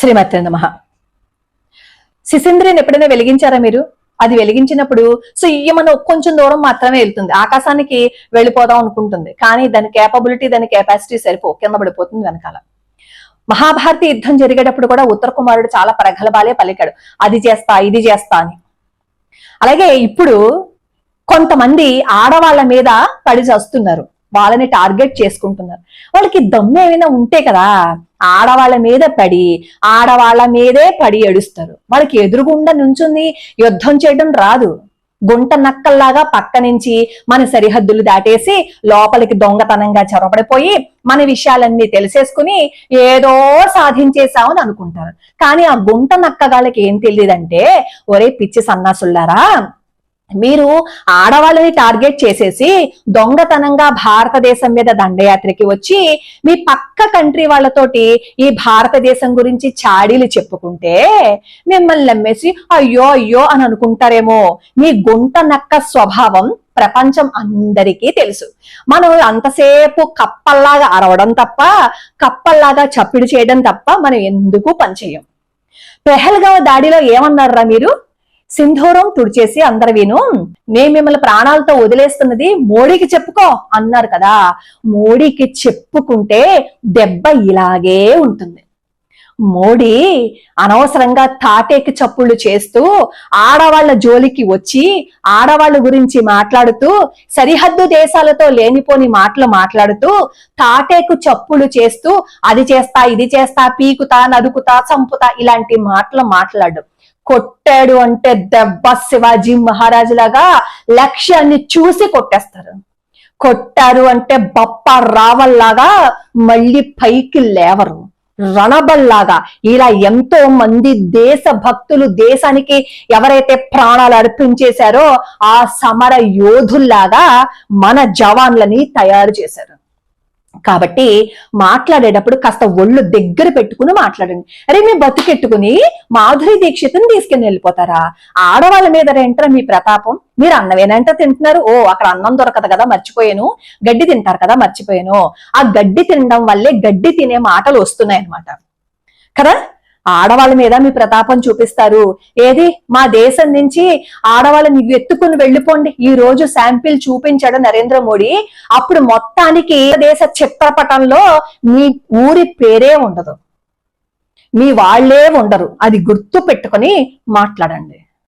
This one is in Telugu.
శ్రీమతి నమ. శిశింద్రిని ఎప్పుడైనా వెలిగించారా మీరు? అది వెలిగించినప్పుడు సో మన కొంచెం దూరం మాత్రమే వెళ్తుంది. ఆకాశానికి వెళ్ళిపోదాం అనుకుంటుంది. కానీ దాని కేపబిలిటీ దాని కెపాసిటీ సరిపో కింద పడిపోతుంది వెనకాల. మహాభారతి యుద్ధం జరిగేటప్పుడు కూడా ఉత్తర కుమారుడు చాలా ప్రగల్భాలే పలికాడు. అది చేస్తా ఇది చేస్తా అని. అలాగే ఇప్పుడు కొంతమంది ఆడవాళ్ళ మీద పడి చేస్తున్నారు. వాళ్ళని టార్గెట్ చేసుకుంటున్నారు. వాళ్ళకి దమ్ము ఏమైనా ఉంటే కదా ఆడవాళ్ళ మీద పడి ఆడవాళ్ళ మీదే పడి ఏడుస్తారు. వాళ్ళకి ఎదురుగుండా నుంచుంది యుద్ధం చేయడం రాదు. గుంట నక్కల్లాగా పక్క నుంచి మన సరిహద్దులు దాటేసి లోపలికి దొంగతనంగా చొరబడిపోయి మన విషయాలన్నీ తెలిసేసుకుని ఏదో సాధించేశామని అనుకుంటారు. కానీ ఆ గుంట నక్కగాళ్ళకి ఏం తెలియదంటే ఒరే పిచ్చి సన్నాసుల్లారా మీరు ఆడవాళ్ళని టార్గెట్ చేసేసి దొంగతనంగా భారతదేశం మీద దండయాత్రకి వచ్చి మీ పక్క కంట్రీ వాళ్ళతోటి ఈ భారతదేశం గురించి చాడీలు చెప్పుకుంటే మిమ్మల్ని నమ్మేసి అయ్యో అయ్యో అని అనుకుంటారేమో. మీ గుంట నక్క స్వభావం ప్రపంచం అందరికీ తెలుసు. మనం అంతసేపు కప్పల్లాగా అరవడం తప్ప కప్పల్లాగా చప్పిడి చేయడం తప్ప మనం ఎందుకు పనిచేయం పెహల్గావ్ దాడిలో ఏమన్నారా మీరు? సింధూరం తుడిచేసి అందరు విను. నేను మిమ్మల్ని ప్రాణాలతో వదిలేస్తున్నది మోడీకి చెప్పుకో అన్నారు కదా. మోడీకి చెప్పుకుంటే దెబ్బ ఇలాగే ఉంటుంది. మోడీ అనవసరంగా తాటేకి చప్పుళ్ళు చేస్తూ ఆడవాళ్ళ జోలికి వచ్చి ఆడవాళ్ళ గురించి మాట్లాడుతూ సరిహద్దు దేశాలతో లేనిపోని మాటలు మాట్లాడుతూ తాటేకు చప్పులు చేస్తూ అది చేస్తా ఇది చేస్తా పీకుతా నరుకుతా చంపుతా ఇలాంటి మాటలు మాట్లాడు. కొట్టాడు అంటే దెబ్బ శివాజీ మహారాజు లాగా లక్ష్యాన్ని చూసి కొట్టేస్తారు. కొట్టారు అంటే బప్ప రావల్లాగా మళ్ళీ పైకి లేవరు. రణబల్లాగా ఇలా ఎంతో మంది దేశ భక్తులు దేశానికి ఎవరైతే ప్రాణాలు అర్పించేశారో ఆ సమర యోధుల్లాగా మన జవాన్లని తయారు చేశారు. కాబట్టి మాట్లాడేటప్పుడు కాస్త ఒళ్ళు దగ్గర పెట్టుకుని మాట్లాడండి. అరే మీ బతుకెట్టుకుని మాధురి దీక్షితుని తీసుకుని వెళ్ళిపోతారా? ఆడవాళ్ళ మీద రేంటరా మీ ప్రతాపం? మీరు అన్నమేనంట తింటున్నారు. ఓ అక్కడ అన్నం దొరకదు కదా మర్చిపోయాను. గడ్డి తింటారు కదా మర్చిపోయాను. ఆ గడ్డి తినడం వల్లే గడ్డి తినే మాటలు వస్తున్నాయి అనమాట కదా? ఆడవాళ్ళ మీద మీ ప్రతాపం చూపిస్తారు. ఏది? మా దేశం నుంచి ఆడవాళ్ళని ఎత్తుకుని వెళ్ళిపోండి. ఈ రోజు శాంపిల్ చూపించాడు నరేంద్ర మోడీ. అప్పుడు మొత్తానికి దేశ చిత్రపటంలో మీ ఊరి పేరే ఉండదు. మీ వాళ్ళే ఉండరు. అది గుర్తు పెట్టుకుని మాట్లాడండి.